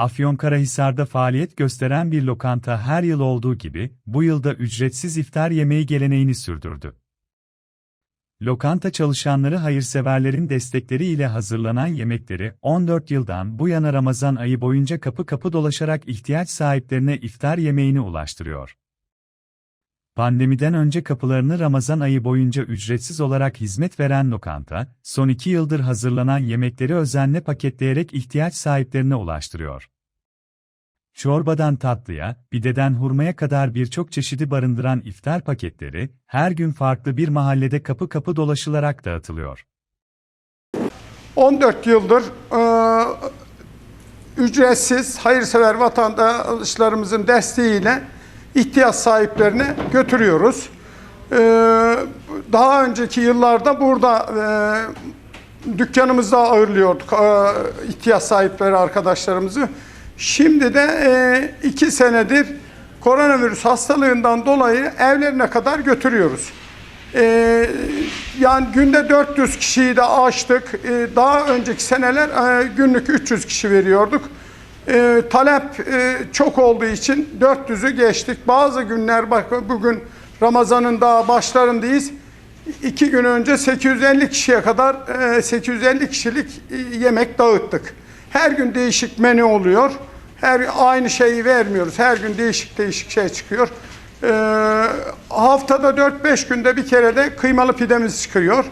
Afyonkarahisar'da faaliyet gösteren bir lokanta her yıl olduğu gibi, bu yılda ücretsiz iftar yemeği geleneğini sürdürdü. Lokanta çalışanları hayırseverlerin destekleri ile hazırlanan yemekleri 14 yıldan bu yana Ramazan ayı boyunca kapı kapı dolaşarak ihtiyaç sahiplerine iftar yemeğini ulaştırıyor. Pandemiden önce kapılarını Ramazan ayı boyunca ücretsiz olarak hizmet veren lokanta, son iki yıldır hazırlanan yemekleri özenle paketleyerek ihtiyaç sahiplerine ulaştırıyor. Çorbadan tatlıya, pideden hurmaya kadar birçok çeşidi barındıran iftar paketleri, her gün farklı bir mahallede kapı kapı dolaşılarak dağıtılıyor. 14 yıldır e, ücretsiz hayırsever vatandaşlarımızın desteğiyle ihtiyaç sahiplerine götürüyoruz. E, daha önceki yıllarda burada e, dükkanımızda ağırlıyorduk e, ihtiyaç sahipleri arkadaşlarımızı. Şimdi de e, iki senedir koronavirüs hastalığından dolayı evlerine kadar götürüyoruz. Ee, yani günde 400 kişiyi de aştık. Ee, daha önceki seneler e, günlük 300 kişi veriyorduk. Ee, talep e, çok olduğu için 400'ü geçtik. Bazı günler bak bugün Ramazan'ın daha başlarındayız. İki gün önce 850 kişiye kadar e, 850 kişilik e, yemek dağıttık. Her gün değişik menü oluyor. Her aynı şeyi vermiyoruz. Her gün değişik değişik şey çıkıyor. Ee, haftada 4-5 günde bir kere de kıymalı pidemiz çıkıyor.